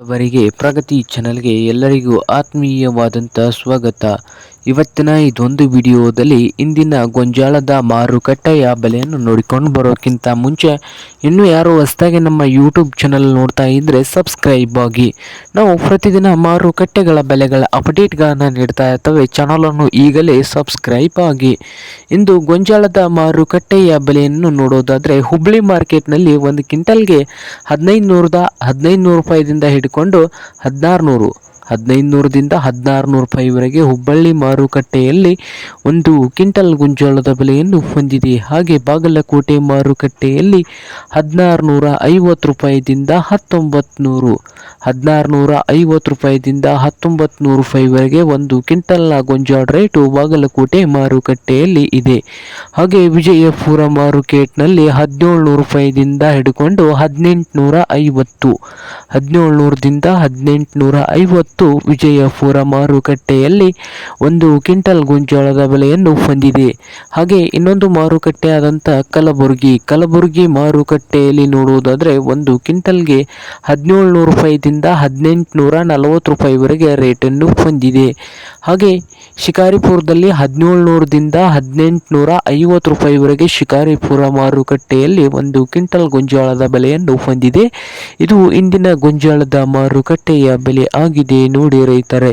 ಅವರಿಗೆ ಪ್ರಗತಿ ಚಾನಲ್ಗೆ ಎಲ್ಲರಿಗೂ ಆತ್ಮೀಯವಾದಂಥ ಸ್ವಾಗತ. ಇವತ್ತಿನ ಇದೊಂದು ವಿಡಿಯೋದಲ್ಲಿ ಇಂದಿನ ಗೊಂಜಾಳದ ಮಾರುಕಟ್ಟೆಯ ಬೆಲೆಯನ್ನು ನೋಡಿಕೊಂಡು ಬರೋಕ್ಕಿಂತ ಮುಂಚೆ ಇನ್ನೂ ಯಾರು ಹೊಸದಾಗಿ ನಮ್ಮ ಯೂಟ್ಯೂಬ್ ಚಾನಲ್ ನೋಡ್ತಾ ಇದ್ದರೆ ಸಬ್ಸ್ಕ್ರೈಬ್ ಆಗಿ. ನಾವು ಪ್ರತಿದಿನ ಮಾರುಕಟ್ಟೆಗಳ ಬೆಲೆಗಳ ಅಪ್ಡೇಟ್ಗಳನ್ನು ನೀಡ್ತಾ ಇರ್ತವೆ. ಚಾನಲನ್ನು ಈಗಲೇ ಸಬ್ಸ್ಕ್ರೈಬ್ ಆಗಿ. ಇಂದು ಗೊಂಜಾಳದ ಮಾರುಕಟ್ಟೆಯ ಬೆಲೆಯನ್ನು ನೋಡೋದಾದರೆ ಹುಬ್ಬಳ್ಳಿ ಮಾರ್ಕೆಟ್ನಲ್ಲಿ ಒಂದು ಕ್ವಿಂಟಲ್ಗೆ ಹದಿನೈದು ನೂರದ ಹದಿನೈದು ನೂರು ರೂಪಾಯಿದಿಂದ ಹಿಡ್ಕೊಂಡು ಹದಿನಾರು ನೂರು. ಹದಿನೈದು ನೂರದಿಂದ ಹದಿನಾರು ನೂರು ರೂಪಾಯಿವರೆಗೆ ಹುಬ್ಬಳ್ಳಿ ಮಾರುಕಟ್ಟೆಯಲ್ಲಿ ಒಂದು ಕ್ವಿಂಟಲ್ ಗೊಂಜಾಳದ ಬೆಲೆಯನ್ನು ಹೊಂದಿದೆ. ಹಾಗೆ ಬಾಗಲಕೋಟೆ ಮಾರುಕಟ್ಟೆಯಲ್ಲಿ ಹದಿನಾರು ನೂರ ಐವತ್ತು ರೂಪಾಯಿದಿಂದ ಹತ್ತೊಂಬತ್ತು ನೂರು, ಹದಿನಾರು ನೂರ ಐವತ್ತು ರೂಪಾಯಿದಿಂದ ಹತ್ತೊಂಬತ್ತು ನೂರು ರೂಪಾಯಿವರೆಗೆ ಒಂದು ಕ್ವಿಂಟಲ್ನ ಗೊಂಜಾಳ ರೇಟು ಬಾಗಲಕೋಟೆ ಮಾರುಕಟ್ಟೆಯಲ್ಲಿ ಇದೆ. ಹಾಗೆ ವಿಜಯಪುರ ಮಾರುಕೇಟ್ನಲ್ಲಿ ಹದಿನೇಳು ನೂರು ರೂಪಾಯಿದಿಂದ ಹಿಡ್ಕೊಂಡು ಹದಿನೆಂಟುನೂರ ಐವತ್ತು ಹದಿನೇಳು ನೂರದಿಂದ ಹದಿನೆಂಟುನೂರ ಐವತ್ತು ವಿಜಯಪುರ ಮಾರುಕಟ್ಟೆಯಲ್ಲಿ ಒಂದು ಕ್ವಿಂಟಲ್ ಗೊಂಜಾಳದ ಬೆಲೆಯನ್ನು ಹೊಂದಿದೆ. ಹಾಗೆ ಇನ್ನೊಂದು ಮಾರುಕಟ್ಟೆ ಆದಂಥ ಕಲಬುರಗಿ. ಕಲಬುರಗಿ ಮಾರುಕಟ್ಟೆಯಲ್ಲಿ ನೋಡುವುದಾದರೆ ಒಂದು ಕ್ವಿಂಟಲ್ಗೆ ಹದಿನೇಳು ನೂರು ರೂಪಾಯಿದಿಂದ ಹದಿನೆಂಟುನೂರ ನಲವತ್ತು ರೂಪಾಯಿವರೆಗೆ ರೇಟನ್ನು ಹೊಂದಿದೆ. ಹಾಗೆ ಶಿಕಾರಿಪುರದಲ್ಲಿ ಹದಿನೇಳು ನೂರದಿಂದ ಹದಿನೆಂಟುನೂರ ಐವತ್ತು ರೂಪಾಯಿವರೆಗೆ ಶಿಕಾರಿಪುರ ಮಾರುಕಟ್ಟೆಯಲ್ಲಿ ಒಂದು ಕ್ವಿಂಟಲ್ ಗೊಂಜಾಳದ ಬೆಲೆಯನ್ನು ಹೊಂದಿದೆ. ಇದು ಇಂದಿನ ಗೊಂಜಾಳದ ಮಾರುಕಟ್ಟೆಯ ಬೆಲೆ ಆಗಿದೆ. ನೋಡಿ ರೈತರೆ.